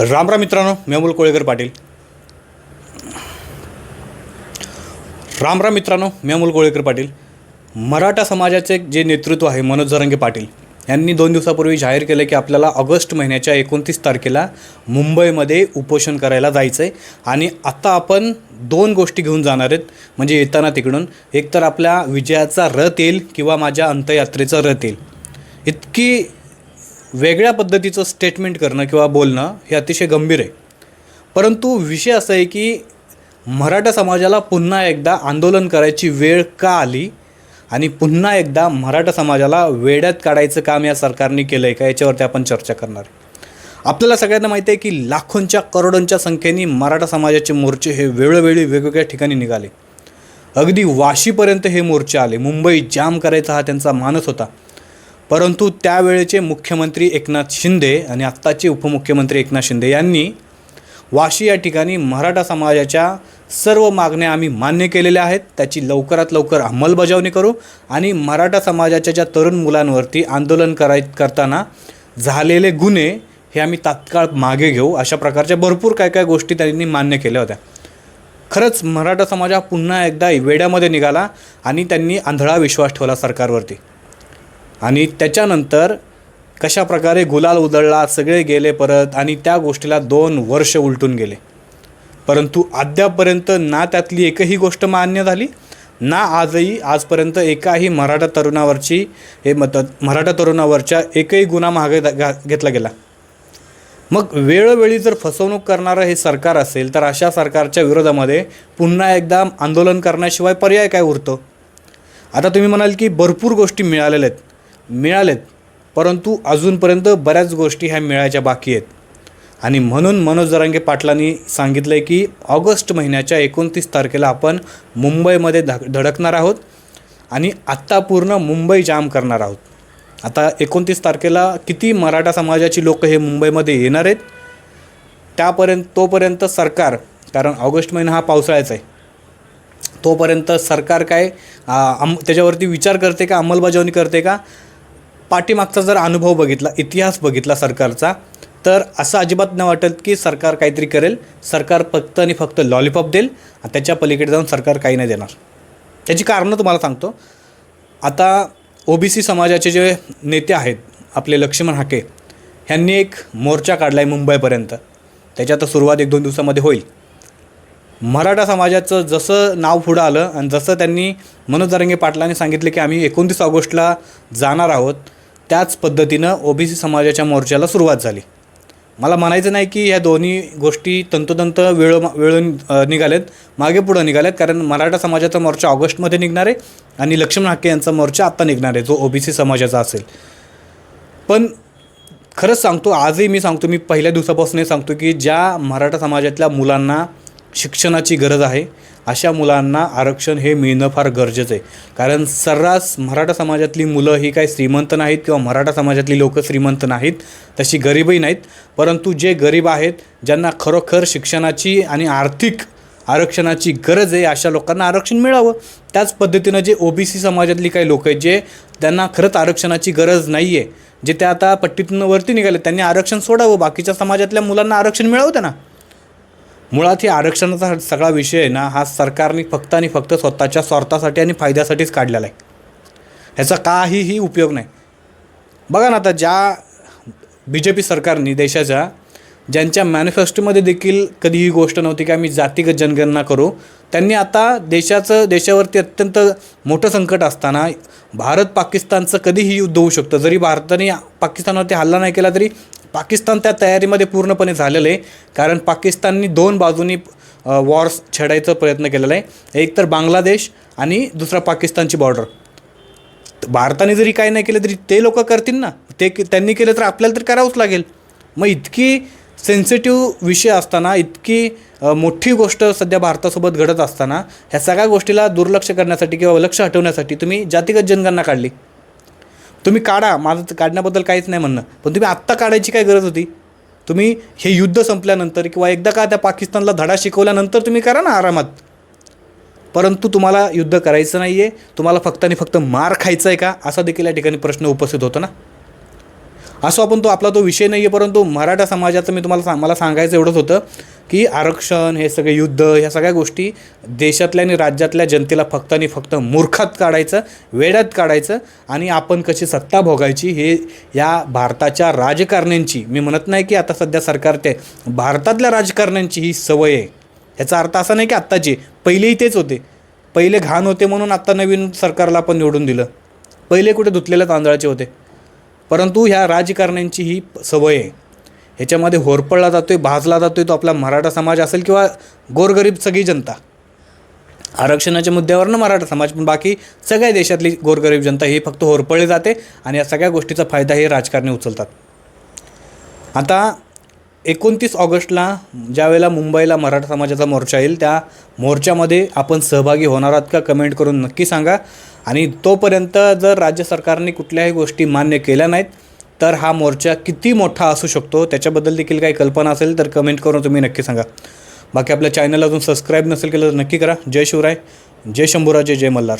राम राम मित्रांनो मी अमोल कोळेकर पाटील. राम राम मित्रांनो मी अमोल कोळेकर पाटील. मराठा समाजाचे जे नेतृत्व आहे मनोज जरंगे पाटील यांनी दोन दिवसापूर्वी जाहीर केलं की आपल्याला ऑगस्ट महिन्याच्या एकोणतीस तारखेला मुंबईमध्ये उपोषण करायला जायचं आहे आणि आता आपण दोन गोष्टी घेऊन जाणार आहेत म्हणजे येताना तिकडून. एक तर आपल्या विजयाचा रथ येईल किंवा माझ्या अंत्ययात्रेचा रथ येईल. इतकी वेगळ्या पद्धतीचं स्टेटमेंट करणं किंवा बोलणं हे अतिशय गंभीर आहे. परंतु विषय असा आहे की मराठा समाजाला पुन्हा एकदा आंदोलन करायची वेळ का आली आणि पुन्हा एकदा मराठा समाजाला वेड्यात काढायचं काम या सरकारने केलं आहे का याच्यावरती आपण चर्चा करणार आहे. आपल्याला सगळ्यांना माहिती आहे की लाखोंच्या करोडोंच्या संख्येने मराठा समाजाचे मोर्चे हे वेळोवेळी वेगवेगळ्या ठिकाणी निघाले. अगदी वाशीपर्यंत हे मोर्चे आले. मुंबई जाम करायचा हा त्यांचा मानस होता. परंतु त्यावेळेचे मुख्यमंत्री एकनाथ शिंदे आणि आत्ताचे उपमुख्यमंत्री एकनाथ शिंदे यांनी वाशी या ठिकाणी मराठा समाजाच्या सर्व मागण्या आम्ही मान्य केलेल्या आहेत. त्याची लवकरात लवकर अंमलबजावणी करू आणि मराठा समाजाच्या ज्या तरुण मुलांवरती आंदोलन कराय करताना झालेले गुन्हे हे आम्ही तात्काळ मागे घेऊ. अशा प्रकारच्या भरपूर काय काय गोष्टी त्यांनी मान्य केल्या होत्या. खरंच मराठा समाज हा पुन्हा एकदा वेड्यामध्ये निघाला आणि त्यांनी आंधळा विश्वास ठेवला सरकारवरती. आणि त्याच्यानंतर कशा प्रकारे गुलाल उधळला सगळे गेले परत आणि त्या गोष्टीला दोन वर्ष उलटून गेले. परंतु अद्यापपर्यंत ना त्यातली एकही गोष्ट मान्य झाली ना आजही आजपर्यंत एकाही मराठा तरुणावरची हे मत मराठा तरुणावरच्या एकही गुन्हा मागे घा- घेतला गेला. मग वेळोवेळी जर फसवणूक करणारं हे सरकार असेल तर अशा सरकारच्या विरोधामध्ये पुन्हा एकदा आंदोलन करण्याशिवाय पर्याय काय उरतो? आता तुम्ही म्हणाल की भरपूर गोष्टी मिळालेल्या आहेत. मिळालेत. परंतु अजूनपर्यंत बऱ्याच गोष्टी ह्या मिळायच्या बाकी आहेत. आणि म्हणून मनोज जरांगे पाटलांनी सांगितलं आहे की ऑगस्ट महिन्याच्या एकोणतीस तारखेला आपण मुंबईमध्ये ध धडकणार आहोत आणि आत्ता पूर्ण मुंबई जाम करणार आहोत. आता एकोणतीस तारखेला किती मराठा समाजाची लोक हे मुंबईमध्ये येणार आहेत त्यापर्यंत तोपर्यंत सरकार कारण ऑगस्ट महिना हा पावसाळ्याचा आहे तोपर्यंत सरकार काय आम त्याच्यावरती विचार करते का अंमलबजावणी करते का पाठीमागचा जर अनुभव बघितला इतिहास बघितला सरकारचा तर असं अजिबात न वाटत की सरकार काहीतरी करेल. सरकार फक्त आणि फक्त लॉलीपॉप देईल आणि त्याच्या पलीकडे जाऊन सरकार काही नाही देणार. त्याची कारणं तुम्हाला सांगतो. आता ओबीसी समाजाचे जे नेते आहेत आपले लक्ष्मण हाके ह्यांनी एक मोर्चा काढला आहे मुंबईपर्यंत. त्याची आता सुरुवात एक दोन दिवसामध्ये होईल. मराठा समाजाचं जसं नाव पुढं आलं आणि जसं त्यांनी मनोज दरंगे पाटलांनी सांगितलं की आम्ही एकोणतीस ऑगस्टला जाणार आहोत त्याच पद्धतीनं ओबीसी समाजाच्या मोर्चाला सुरुवात झाली. मला म्हणायचं नाही की ह्या दोन्ही गोष्टी तंतोतंत वेळ वेळून अ, निघालेत मागे पुढं निघालेत कारण मराठा समाजाचा मोर्चा ऑगस्टमध्ये निघणार आहे आणि लक्ष्मण हाके यांचा मोर्चा आत्ता निघणार आहे जो ओबीसी समाजाचा असेल. पण खरंच सांगतो आजही मी सांगतो मी पहिल्या दिवसापासूनही सांगतो की ज्या मराठा समाजातल्या मुलांना शिक्षणाची गरज आहे अशा मुलांना आरक्षण हे मिळणं फार गरजेचं आहे. कारण सर्रास मराठा समाजातली मुलं ही काही श्रीमंत नाहीत किंवा मराठा समाजातली लोक श्रीमंत नाहीत तशी गरीबही नाहीत. परंतु जे गरीब आहेत ज्यांना खरोखर शिक्षणाची आणि आर्थिक आरक्षणाची गरज आहे अशा लोकांना आरक्षण मिळावं. त्याच पद्धतीनं जे ओ बी सी समाजातली काही लोक आहेत जे त्यांना खरंच आरक्षणाची गरज नाही आहे जे ते आता पट्टीतून वरती निघाले त्यांनी आरक्षण सोडावं. बाकीच्या समाजातल्या मुलांना आरक्षण मिळावं त्यांना. मुळात हे आरक्षणाचा सगळा विषय आहे ना हा सरकारने फक्त आणि फक्त स्वतःच्या स्वार्थासाठी आणि फायद्यासाठीच काढलेला आहे. ह्याचा काहीही उपयोग नाही. बघा ना आता ज्या बी जे पी सरकारने देशाच्या ज्यांच्या मॅनिफेस्टोमध्ये देखील कधी ही गोष्ट नव्हती की आम्ही जातीगत जनगणना करू त्यांनी आता देशाचं देशावरती अत्यंत मोठं संकट असताना भारत पाकिस्तानचं कधीही युद्ध होऊ शकतं. जरी भारताने पाकिस्तानवरती हल्ला नाही केला तरी पाकिस्तान त्या तयारीमध्ये पूर्णपणे झालेलं आहे कारण पाकिस्ताननी दोन बाजूनी वॉर्स छेडायचा प्रयत्न केलेला आहे. एक तर बांगलादेश आणि दुसरा पाकिस्तानची बॉर्डर भारताने जरी काही नाही केलं तरी ते लोक करतील ना? ते त्यांनी केलं तर आपल्याला तर करावंच लागेल. मग इतकी सेन्सिटिव्ह विषय असताना इतकी मोठी गोष्ट सध्या भारतासोबत घडत असताना ह्या सगळ्या गोष्टीला दुर्लक्ष करण्यासाठी किंवा लक्ष हटवण्यासाठी तुम्ही जातीगत जनगणना काढली. तुम्ही काढा माझं तर काढण्याबद्दल काहीच नाही म्हणणं. पण तुम्ही आत्ता काढायची काय गरज होती? तुम्ही हे युद्ध संपल्यानंतर किंवा एकदा का त्या पाकिस्तानला धडा शिकवल्यानंतर तुम्ही करा ना आरामात. परंतु तुम्हाला युद्ध करायचं नाही आहे तुम्हाला फक्त आणि फक्त मार खायचा आहे का? असा देखील या ठिकाणी प्रश्न उपस्थित होतो ना. असो आपण तो आपला तो विषय नाही आहे परंतु मराठा समाजाचं मी तुम्हाला सांग मला सांगायचं एवढंच होतं की आरक्षण हे सगळे युद्ध ह्या सगळ्या गोष्टी देशातल्या आणि राज्यातल्या जनतेला फक्त आणि फक्त मूर्खात काढायचं वेड्यात काढायचं आणि आपण कशी सत्ता भोगायची हे या भारताच्या राजकारण्यांची मी म्हणत नाही की आता सध्या सरकार ते भारतातल्या राजकारण्यांची ही सवय आहे. ह्याचा अर्थ असा नाही की आत्ताची पहिलेही तेच होते. पहिले घाण होते म्हणून आत्ता नवीन सरकारला आपण निवडून दिलं. पहिले कुठे धुतलेल्या तांदळाचे होते. परंतु ह्या राजकारण्यांची ही सवय आहे. ह्याच्यामध्ये होरपळला जातो आहे भाजला जातो आहे तो आपला मराठा समाज असेल किंवा गोरगरीब सगळी जनता. आरक्षणाच्या मुद्द्यावरनं मराठा समाज पण बाकी सगळ्या देशातली गोरगरीब जनता ही फक्त होरपळली जाते आणि या सगळ्या गोष्टीचा फायदा हे राजकारणी उचलतात. आता एकोणतीस ऑगस्टला ज्यावेळेला मुंबईला मराठा समाजाचा मोर्चा येईल त्या मोर्चामध्ये आपण सहभागी होणार आहात का कमेंट करून नक्की सांगा. आणि तोपर्यंत जर राज्य सरकारने कुठल्याही गोष्टी मान्य केल्या नाहीत तर हा मोर्चा किती मोठा असू शकतो त्याच्याबद्दल देखील काही कल्पना असेल तर कमेंट करून तुम्ही नक्की सांगा. बाकी आपल्या चॅनल अजून सबस्क्राईब नसेल केलं तर नक्की करा. जय शिवराय. जय शंभूराजे जय मल्हार.